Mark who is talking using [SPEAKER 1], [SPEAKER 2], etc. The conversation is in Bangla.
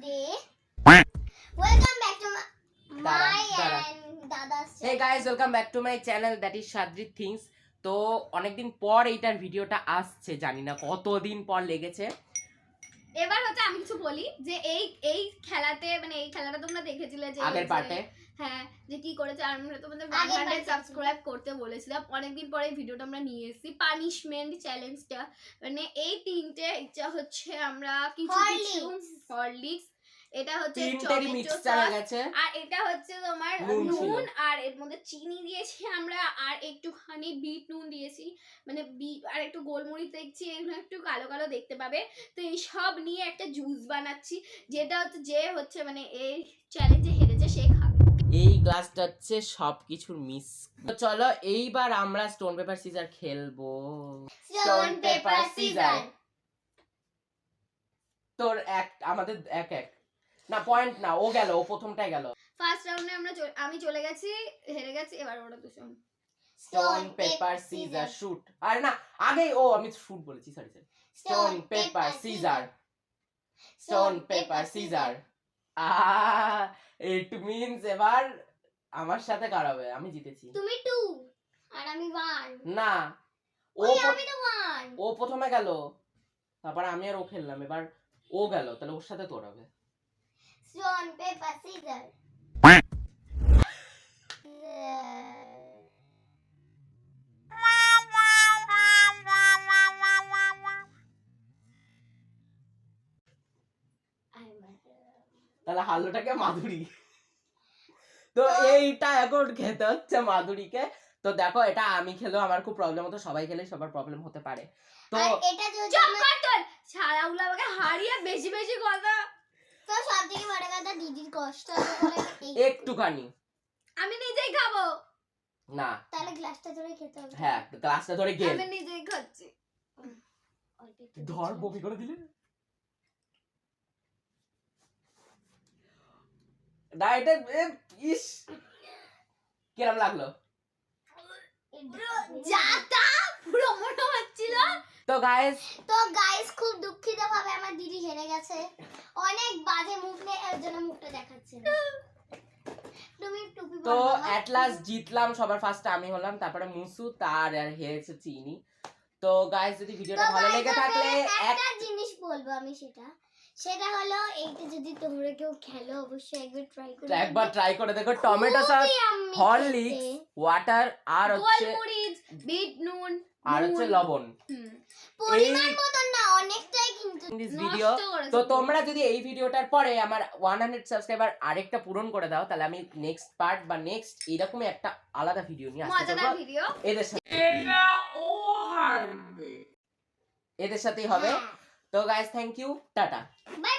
[SPEAKER 1] day. Welcome back to my, my and Dada's
[SPEAKER 2] তো অনেকদিন পর এইটার ভিডিওটা আসছে জানি না কতদিন পর লেগেছে।
[SPEAKER 3] এবার হচ্ছে আমি কিছু বলি যে এই এই খেলাতে মানে এই খেলাটা তোমরা দেখেছিলে যে
[SPEAKER 2] আগের পার্টে?
[SPEAKER 3] হ্যাঁ যে কি করেছে আর আমরা তোমাদের
[SPEAKER 1] আগের
[SPEAKER 3] 100 সাবস্ক্রাইব করতে বলেছিলাম। অনেকদিন পরে ভিডিওটা আমরা নিয়ে এসেছি। পানিশমেন্ট চ্যালেঞ্জটা মানে এই তিনটে ইচ্ছা হচ্ছে আমরা কিছু কিছু. হরলিক্স এটা হচ্ছে
[SPEAKER 2] তিনটেরই মিক্সচার হয়ে গেছে।
[SPEAKER 3] আর এটা হচ্ছে তোমার
[SPEAKER 2] নুন
[SPEAKER 3] আর এর মধ্যে চিনি দিয়েছি আমরা আর একটুখানি বিট নুন দিয়েছি। মানে বি- আর একটু গোলমরিচ দেখছি এগুলো একটু কালো কালো দেখতে পাবে। তো এই সব নিয়ে একটা জুস বানাচ্ছি যেটা হচ্ছে যে হচ্ছে মানে এই চ্যালেঞ্জে হেরেছে সে খাবে।
[SPEAKER 2] এই গ্লাসটা হচ্ছে সব কিছুর মিস তো চলো এইবার আমরা স্টোন পেপার সিজার খেলব।
[SPEAKER 1] Stone, paper, scissor.
[SPEAKER 2] তোর এক আমাদের এক এক। না পয়েন্ট না ও গেল ও প্রথমটাই গেল।
[SPEAKER 3] ফার্স্ট রাউন্ডে আমরা আমি চলে গেছি হেরে গেছি এবার ওরা দুজন।
[SPEAKER 2] স্টোন পেপার সিজার শুট আর না আগেই ও আমি শুট বলেছি sorry sorry stone paper scissor stone paper scissor it means এবার আমার সাথে কারাবে আমি জিতেছি।
[SPEAKER 1] তুমি টু আর আমি ওয়ান
[SPEAKER 2] না ও
[SPEAKER 1] আমি তো ওয়ান
[SPEAKER 2] ও প্রথমে গেল। তারপর আমি আর ও খেললাম। এবার ও গেল তাহলে ওর সাথে তোর হবে।
[SPEAKER 1] স্টোন পেপার সিজার
[SPEAKER 2] তাহলে হালুটাকে মাধুরী। তো এইটা এখন খেতে হচ্ছে মাধুরীকে। তো দেখো এটা আমি খেলেও আমার খুব প্রবলেম হতো সবাই খেলে সবার প্রবলেম হতে পারে। তো
[SPEAKER 1] আর এটা
[SPEAKER 3] ছাড়াগুলো আমাকে হারিয়ে বেশি বেশি কথা।
[SPEAKER 1] তো সব থেকে বড় কথা দিদির কষ্ট
[SPEAKER 2] একটুখানি।
[SPEAKER 3] আমি নিজেই খাব।
[SPEAKER 2] না।
[SPEAKER 1] তাহলে গ্লাসটা ধরে খেতে হবে।
[SPEAKER 2] হ্যাঁ গ্লাসটা ধরে গেল
[SPEAKER 3] আমি নিজেই খাচ্ছি।
[SPEAKER 1] একটু
[SPEAKER 2] ধর বমি করে দিলে। না এটা ইস। কিরম লাগল?
[SPEAKER 3] যা তা পুরো মনে হচ্ছিল।
[SPEAKER 2] তো গাইস
[SPEAKER 1] তো গাইস খুব দুঃখিত ভাবে আমার দিদি হেরে গেছে। অনেক বাজে মুখ নিয়ে এর জন্য মুখটা দেখাচ্ছে। তুমি টুপি
[SPEAKER 2] তো অ্যাট লাস্ট জিতলাম সবার ফার্স্টে আমি হলাম তারপরে মুসু তার আর হেরেছে চিনি। তো গাইস যদি ভিডিওটা ভালো লেগে থাকলে
[SPEAKER 1] একটা জিনিস বলব আমি সেটা। সেটা হলো এইটা যদি তোমরা কেউ খেলো অবশ্যই একবার ট্রাই করো
[SPEAKER 2] একবার ট্রাই করে দেখো টমেটো সস হরলিক্স ওয়াটার আর হচ্ছে
[SPEAKER 3] গোলমরিচ বিট নুন
[SPEAKER 2] আর হচ্ছে লবণ।
[SPEAKER 1] পরিমাণ
[SPEAKER 2] এই-
[SPEAKER 1] মতন না অনেকটাই কিন্তু
[SPEAKER 2] দিস ভিডিও তো তোমরা যদি এই ভিডিওটার পরে আমার ওয়ান হান্ড্রেড সাবস্ক্রাইবার আরেকটা পূরণ করে দাও তাহলে আমি নেক্সট পার্ট বা নেক্সট এরকমই একটা আলাদা ভিডিও নিয়ে আসতে
[SPEAKER 3] ভিডিও
[SPEAKER 2] এদের সাথে এদের সাথেই হবে।
[SPEAKER 1] হ্যাঁ।
[SPEAKER 2] তো guys thank you tata.
[SPEAKER 1] Bye